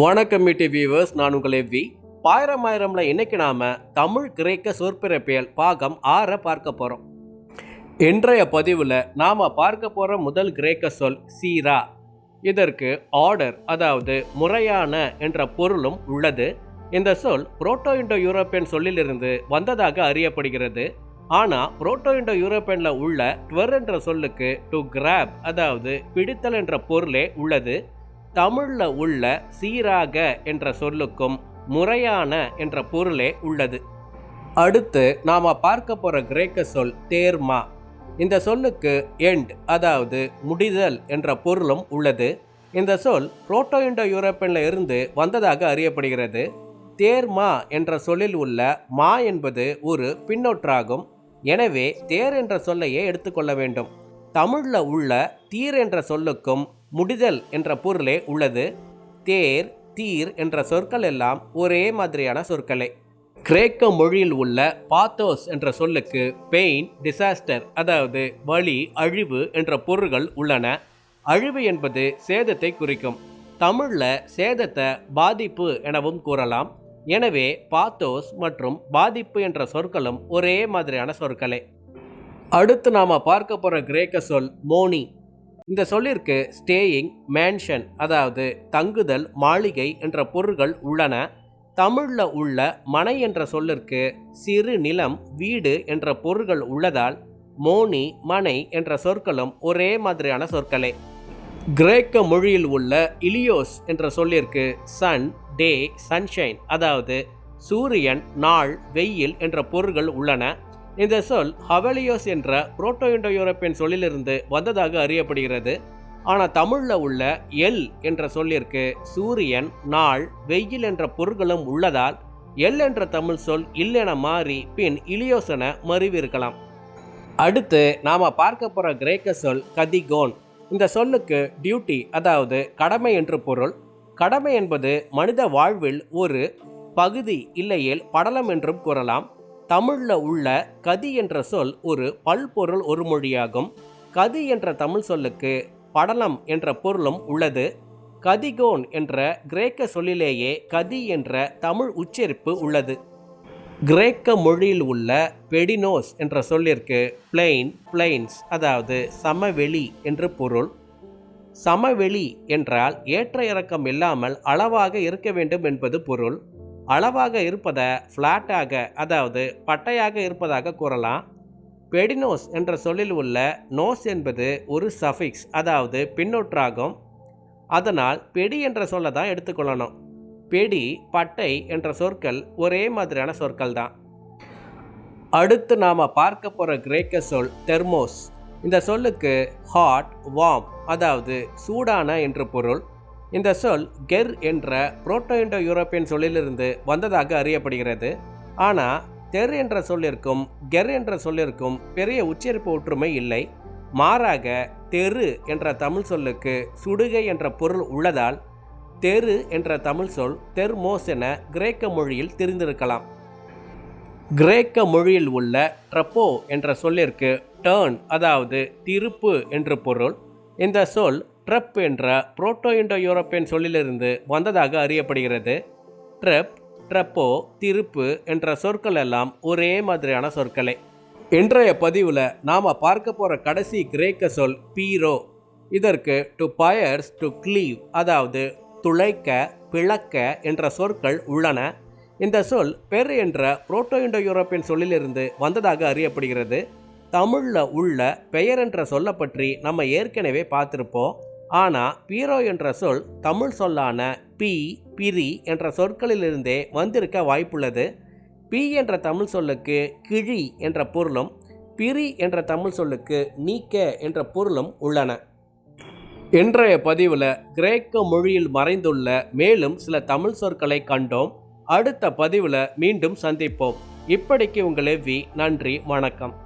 வணக்கம் மீட்டி வியூவர்ஸ் நான் உங்கள் எவ்வி பாயிரம் ஆயிரம்ல இன்னைக்கு நாம தமிழ் கிரேக்க சொற்பிறப்பியல் பாகம் ஆற பார்க்க போறோம். இன்றைய பதிவில் நாம பார்க்க போற முதல் கிரேக்க சொல் சீரா. இதற்கு ஆர்டர் அதாவது முறையான என்ற பொருளும் உள்ளது. இந்த சொல் புரோட்டோ இண்டோ யூரோப்பியன் சொல்லிலிருந்து வந்ததாக அறியப்படுகிறது. ஆனால் புரோட்டோ இண்டோ யூரோப்பியனில் உள்ள ட்வர் என்ற சொல்லுக்கு டு கிராப் அதாவது பிடித்தல் என்ற பொருளே உள்ளது. தமிழில் உள்ள சீராக என்ற சொல்லுக்கும் முறையான என்ற பொருளே உள்ளது. அடுத்து நாம் பார்க்க போகிற கிரேக்க சொல் தேர்மா. இந்த சொல்லுக்கு எண்ட் அதாவது முடிதல் என்ற பொருளும் உள்ளது. இந்த சொல் புரோட்டோ இண்டோ யூரோப்பியனில் இருந்து வந்ததாக அறியப்படுகிறது. தேர்மா என்ற சொல்லில் உள்ள மா என்பது ஒரு பின்னொற்றாகும். எனவே தேர் என்ற சொல்லையே எடுத்துக்கொள்ள வேண்டும். தமிழில் உள்ள தீர் என்ற சொல்லுக்கும் முடிதல் என்ற பொருளே உள்ளது. தேர் தீர் என்ற சொற்கள் எல்லாம் ஒரே மாதிரியான சொற்களே. கிரேக்க மொழியில் உள்ள பாத்தோஸ் என்ற சொல்லுக்கு பெயின் டிசாஸ்டர் அதாவது வலி அழிவு என்ற பொருள்கள் உள்ளன. அழிவு என்பது சேதத்தை குறிக்கும். தமிழில் சேதத்தை பாதிப்பு எனவும் கூறலாம். எனவே பாத்தோஸ் மற்றும் பாதிப்பு என்ற சொற்களும் ஒரே மாதிரியான சொற்களே. அடுத்து நாம் பார்க்க போகிற கிரேக்க சொல் மோனி. இந்த சொல்லிற்கு ஸ்டேயிங் மேன்ஷன் அதாவது தங்குதல் மாளிகை என்ற பொருள்கள் உள்ளன. தமிழில் உள்ள மனை என்ற சொல்லிற்கு சிறு நிலம் வீடு என்ற பொருள்கள் உள்ளதால் மோனி மனை என்ற சொற்களும் ஒரே மாதிரியான சொற்களே. கிரேக்க மொழியில் உள்ள இலியோஸ் என்ற சொல்லிற்கு சன் டே சன்ஷைன் அதாவது சூரியன் நாள் வெயில் என்ற பொருள்கள் உள்ளன. இந்த சொல் ஹவலியோஸ் என்ற புரோட்டோ இண்டோ யூரோப்பியன் சொல்லிலிருந்து வந்ததாக அறியப்படுகிறது. ஆனால் தமிழில் உள்ள எல் என்ற சொல்லிற்கு சூரியன் நாள் வெயில் என்ற பொருள்களும் உள்ளதால் எல் என்ற தமிழ் சொல் இல்லென மாறி பின் இலியோசன என மருவிருக்கலாம். அடுத்து நாம் பார்க்க போகிற கிரேக்க சொல் கதிகோன். இந்த சொல்லுக்கு டியூட்டி அதாவது கடமை என்று பொருள். கடமை என்பது மனித வாழ்வில் ஒரு பகுதி இல்லையேல் படலம் என்றும் கூறலாம். தமிழில் உள்ள கதி என்ற சொல் ஒரு பல்பொருள் ஒரு மொழியாகும். கதி என்ற தமிழ் சொல்லுக்கு படலம் என்ற பொருளும் உள்ளது. கதிகோன் என்ற கிரேக்க சொல்லிலேயே கதி என்ற தமிழ் உச்சரிப்பு உள்ளது. கிரேக்க மொழியில் உள்ள பெடினோஸ் என்ற சொல்லிற்கு பிளெயின் பிளெயின்ஸ் அதாவது சமவெளி என்று பொருள். சமவெளி என்றால் ஏற்ற இறக்கம் இல்லாமல் அளவாக இருக்க வேண்டும் என்பது பொருள். அளவாக இருப்பதை ஃப்ளாட்டாக அதாவது பட்டையாக இருப்பதாக கூறலாம். பெடினோஸ் என்ற சொல்லில் உள்ள நோஸ் என்பது ஒரு சஃபிக்ஸ் அதாவது பின்னொற்றாகும். அதனால் பெடி என்ற சொல்லை தான் எடுத்துக்கொள்ளணும் பெடி பட்டை என்ற சொற்கள் ஒரே மாதிரியான சொற்கள் தான். அடுத்து நாம் பார்க்க போகிற கிரேக்க சொல் தெர்மோஸ். இந்த சொல்லுக்கு ஹாட் வார்ம் அதாவது சூடான என்று பொருள். இந்த சொல் கெர் என்ற புரோட்டோ இண்டோ யூரோப்பியன் சொல்லிலிருந்து வந்ததாக அறியப்படுகிறது. ஆனால் தெர் என்ற சொல்லிற்கும் கெர் என்ற சொல்லிற்கும் பெரிய உச்சரிப்பு ஒற்றுமை இல்லை. மாறாக தெரு என்ற தமிழ் சொல்லுக்கு சுடுகை என்ற பொருள் உள்ளதால் தெரு என்ற தமிழ் சொல் தெர்மோஸ் என கிரேக்க மொழியில் தெரிந்திருக்கலாம். கிரேக்க மொழியில் உள்ள ட்ரப்போ என்ற சொல்லிற்கு டேர்ன் அதாவது திருப்பு என்று பொருள். இந்த சொல் ட்ரப் என்ற புரோட்டோ இண்டோ யூரோப்பியன் சொல்லிலிருந்து வந்ததாக அறியப்படுகிறது. ட்ரப் ட்ரப்போ திருப்பு என்ற சொற்கள் எல்லாம் ஒரே மாதிரியான சொற்களே. இன்றைய பதிவில் நாம் பார்க்க போகிற கடைசி கிரேக்க சொல் பீரோ. இதற்கு டு பயர்ஸ் டு க்ளீவ் அதாவது துளைக்க பிளக்க என்ற சொற்கள் உள்ளன. இந்த சொல் பெர் என்ற புரோட்டோ இண்டோ யூரோப்பியன் சொல்லிலிருந்து வந்ததாக அறியப்படுகிறது. தமிழில் உள்ள பெயர் என்ற சொல்லை பற்றி நம்ம ஏற்கனவே பார்த்துருப்போம். ஆனால் பீரோ என்ற சொல் தமிழ் சொல்லான பி பிரி என்ற சொற்களிலிருந்தே வந்திருக்க வாய்ப்புள்ளது. பி என்ற தமிழ் சொல்லுக்கு கிழி என்ற பொருளும் பிரி என்ற தமிழ் சொல்லுக்கு நீக்க என்ற பொருளும் உள்ளன. இன்றைய பதிவில் கிரேக்க மொழியில் மறைந்துள்ள மேலும் சில தமிழ் சொற்களை கண்டோம். அடுத்த பதிவில் மீண்டும் சந்திப்போம். இப்படிக்கு உங்கள் எவ்வி நன்றி வணக்கம்.